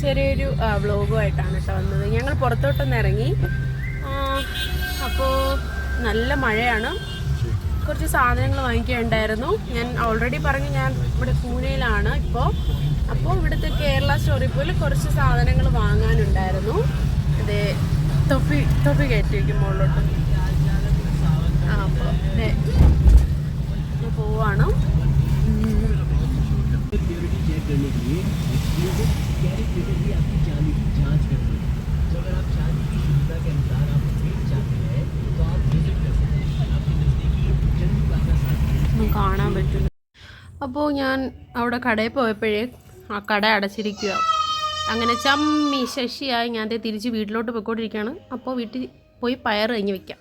ചെറിയൊരു വ്ളോഗുമായിട്ടാണ് കേട്ടോ വന്നത്. ഞങ്ങൾ പുറത്തോട്ടൊന്ന് ഇറങ്ങി. അപ്പോൾ നല്ല മഴയാണ്. കുറച്ച് സാധനങ്ങൾ വാങ്ങിക്കുകയുണ്ടായിരുന്നു. ഞാൻ ഓൾറെഡി പറഞ്ഞു ഞാൻ ഇവിടെ പൂനെയിലാണ് ഇപ്പോൾ അപ്പോൾ ഇവിടുത്തെ കേരള സ്റ്റോറി പോലെ കുറച്ച് സാധനങ്ങൾ വാങ്ങാനുണ്ടായിരുന്നു. അതെ തൊപ്പി തൊപ്പി കയറ്റി വയ്ക്കും മുകളിലോട്ട്. ആ അപ്പോൾ കാണാൻ പറ്റുന്നു അപ്പോൾ ഞാൻ അവിടെ കടയിൽ പോയപ്പോഴേ ആ കട അടച്ചിരിക്കുക അങ്ങനെ ചമ്മി ശശിയായി ഞാൻ തിരിച്ച് വീട്ടിലോട്ട് പോയിക്കൊണ്ടിരിക്കുകയാണ്. അപ്പോൾ വീട്ടിൽ പോയി പയർ കഴിഞ്ഞ് വെക്കാം.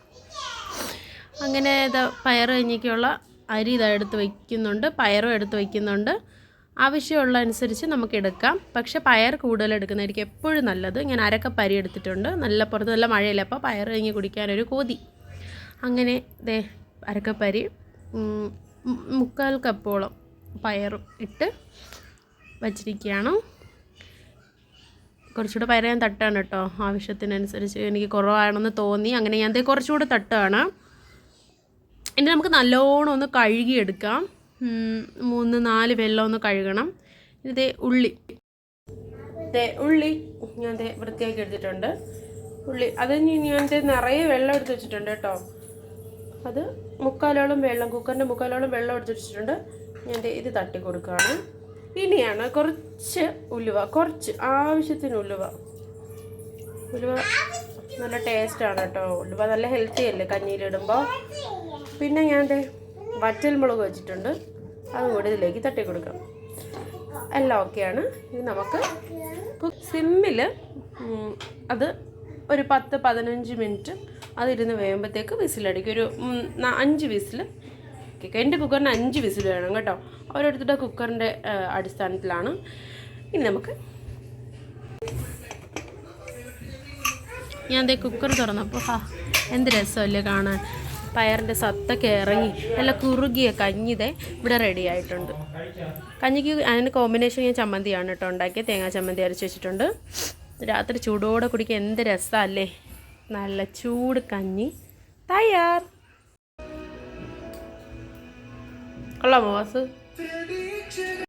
അങ്ങനെ ഇതാ പയർ കഴിഞ്ഞൊക്കെയുള്ള അരി ഇതാ എടുത്ത് വയ്ക്കുന്നുണ്ട് പയറും എടുത്ത് വയ്ക്കുന്നുണ്ട് ആവശ്യമുള്ള അനുസരിച്ച് നമുക്ക് എടുക്കാം പക്ഷെ പയർ കൂടുതൽ എടുക്കുന്നതായിരിക്കും എപ്പോഴും നല്ലത്. ഞാൻ അരക്ക പരി എടുത്തിട്ടുണ്ട്. നല്ല പുറത്ത് നല്ല മഴയില്ല? അപ്പോൾ പയർ കഴിഞ്ഞ് കുടിക്കാനൊരു കൊതി. അങ്ങനെ ദേ അരക്കപ്പരി മുക്കാൽ കപ്പോളം പയറും ഇട്ട് വച്ചിരിക്കുകയാണ്. കുറച്ചുകൂടെ പയർ ഞാൻ തട്ടാണ് കേട്ടോ. ആവശ്യത്തിനനുസരിച്ച് എനിക്ക് കുറവാണെന്ന് തോന്നി. അങ്ങനെ ഞാൻ കുറച്ചുകൂടെ തട്ടാണ്. ഇനി നമുക്ക് നല്ലോണം ഒന്ന് കഴുകിയെടുക്കാം. മൂന്ന് നാല് വെള്ളം ഒന്ന് കഴുകണം. ഇത് ഉള്ളി. അതെ ഉള്ളി ഞാൻ വൃത്തിയാക്കി എടുത്തിട്ടുണ്ട്. ഉള്ളി അത് ഞാൻ നിറയെ വെള്ളം എടുത്ത് വെച്ചിട്ടുണ്ട് കേട്ടോ. അത് മുക്കാലോളം വെള്ളം കുക്കറിന്റെ മുക്കാലോളം വെള്ളം എടുത്ത് വെച്ചിട്ടുണ്ട്. ഞാൻ ഇത് തട്ടി കൊടുക്കുകയാണ്. ഇനിയാണ് കുറച്ച് ഉലുവ കുറച്ച് ആവശ്യത്തിന് ഉലുവ. ഉലുവ നല്ല ടേസ്റ്റാണ് കേട്ടോ. ഉലുവ നല്ല ഹെൽത്തി അല്ലേ കഞ്ഞിയിലിടുമ്പോൾ പിന്നെ ഞാൻ വറ്റൽ മുളക് വെച്ചിട്ടുണ്ട്. അതും കൂടി ഇതിലേക്ക് തട്ടി കൊടുക്കാം. എല്ലാം ഓക്കെയാണ്. ഇനി നമുക്ക് സിമ്മിൽ അത് ഒരു പത്ത് പതിനഞ്ച് മിനിറ്റ് അതിരുന്ന് വേകുമ്പോഴത്തേക്ക് വിസിലടിക്കും. ഒരു അഞ്ച് വിസിൽ. എന്റെ കുക്കറിന് അഞ്ച് വിസിൽ വേണം കേട്ടോ. ഓരോരുത്തരുടെ കുക്കറിന്റെ അടിസ്ഥാനത്തിലാണ്. ഇനി നമുക്ക് ഞാൻ അതേ കുക്കർ തുറന്നപ്പോൾ ഹാ എന്ത് രസമല്ലേ കാണാൻ. പയറിന്റെ സത്തൊക്കെ ഇറങ്ങി നല്ല കുറുകിയ കഞ്ഞി ദേ ഇവിടെ റെഡി ആയിട്ടുണ്ട്. കഞ്ഞിക്ക് അതിന് കോമ്പിനേഷൻ ഞാൻ ചമ്മന്തിയാണ് കേട്ടോ ഉണ്ടാക്കിയത് തേങ്ങാ ചമ്മന്തി അരച്ച് വെച്ചിട്ടുണ്ട്. രാത്രി ചൂടോടെ കുടിക്കാൻ എന്ത് രസമല്ലേ നല്ല ചൂട് കഞ്ഞി. തയ്യാർ. കൊള്ളാമോ വാസ്